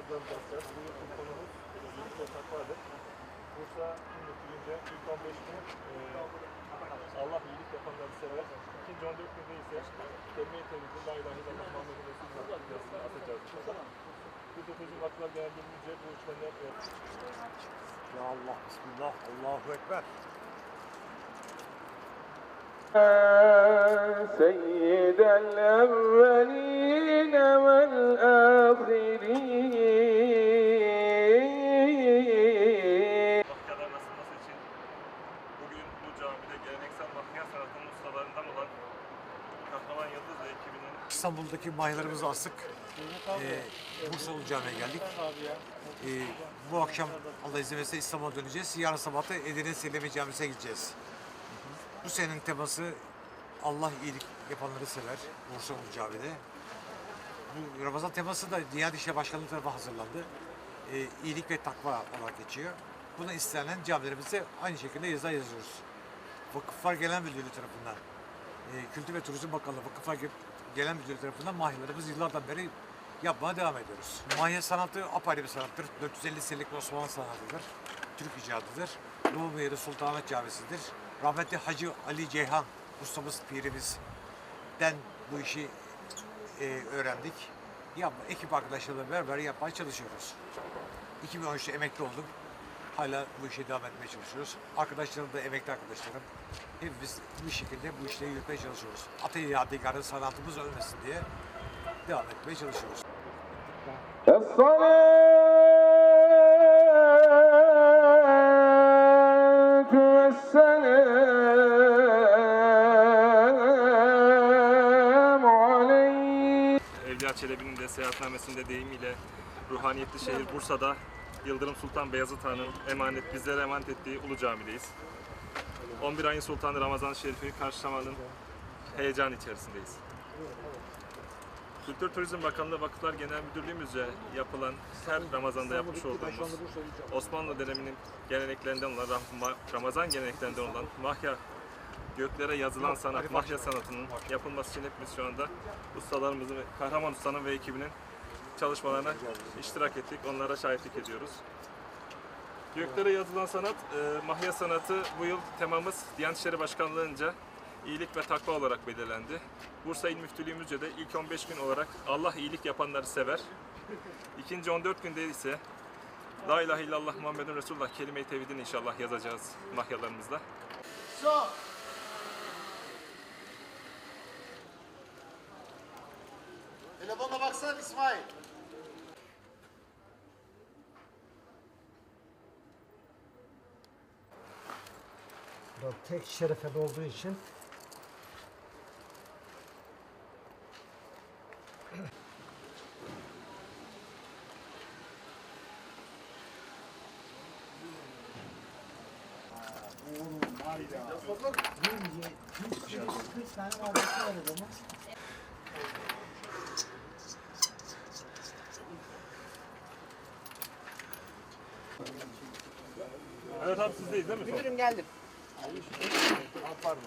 yazılarımızı asacağız. Bu yıl konumuz iyilik ve takvadır. Bursa Müftülüğünce ilk 15 gün e, Allah iyilik yapanları sever. İkinci 14 günde ise kelime-i tevhidi, la ilahe illallah Muhammedun Resulullah yazısını asacağız. Kültür Turizm Vakıflar Genel Müdürlüğü'nce bu işlemler e, Ya Allah, Bismillah, Allahu Ekber. سيد الأولين والآخرين İstanbul'daki mahilerimizi astık. Ee, Bursa Ulu Camii'ye geldik. Ee, bu akşam Allah izin verirse İstanbul'a döneceğiz. Yarın sabah da Edirne Selemi Camisi'ne gideceğiz. Bu senenin teması Allah iyilik yapanları sever. Bursa Ulu Camii'de. Bu Ramazan teması da Diyanet İşleri Başkanlığı tarafından hazırlandı. Ee, iyilik ve takva olarak geçiyor. Buna istenen camilerimizde aynı şekilde yazılar yazıyoruz. Vakıflar Genel Müdürlüğü tarafından Kültür ve Turizm Bakanlığı Vakıflar Ge- Genel Müdürlüğü tarafından mahiyelerimiz yıllardan beri yapmaya devam ediyoruz. Mahiye sanatı apayrı bir sanattır. 450 senelik Osmanlı sanatıdır. Türk icadıdır. Doğu Meyri Sultanahmet Camisi'dir. Rahmetli Hacı Ali Ceyhan ustamız, pirimizden bu işi e, öğrendik. Yapma, ekip arkadaşlarla beraber yapmaya çalışıyoruz. 2013'te emekli oldum. Hala bu işe devam etmeye çalışıyoruz. Arkadaşlarım da emekli arkadaşlarım hepimiz bir şekilde bu işleri yürütmeye çalışıyoruz. Atay yadigarı sanatımız ölmesin diye devam etmeye çalışıyoruz. Evliya Çelebi'nin de seyahatnamesinde deyimiyle ruhaniyetli şehir Bursa'da Yıldırım Sultan Beyazıt Han'ın emanet, bizlere emanet ettiği Ulu Cami'deyiz. 11 ayın Sultanı Ramazan Şerif'i karşılamanın heyecan içerisindeyiz. Kültür Turizm Bakanlığı Vakıflar Genel Müdürlüğümüzce yapılan her Ramazan'da yapmış olduğumuz Osmanlı döneminin geleneklerinden olan Ramazan geleneklerinden olan Mahya göklere yazılan sanat, Mahya sanatının yapılması için hepimiz şu anda ustalarımızın, Kahraman Usta'nın ve ekibinin çalışmalarına iştirak ettik. Onlara şahitlik ediyoruz. Göklere yazılan sanat, e, Mahya sanatı bu yıl temamız Diyanet İşleri Başkanlığı'nca iyilik ve takva olarak belirlendi. Bursa İl Müftülüğümüzce de ilk 15 gün olarak Allah iyilik yapanları sever. İkinci 14 günde ise La ilahe illallah Muhammedun Resulullah kelime-i tevhidini inşallah yazacağız mahyalarımızda. Telefonla baksana İsmail. Tek şerefede olduğu için Evet abi sizdeyiz değil mi? Müdürüm geldim. Pardon.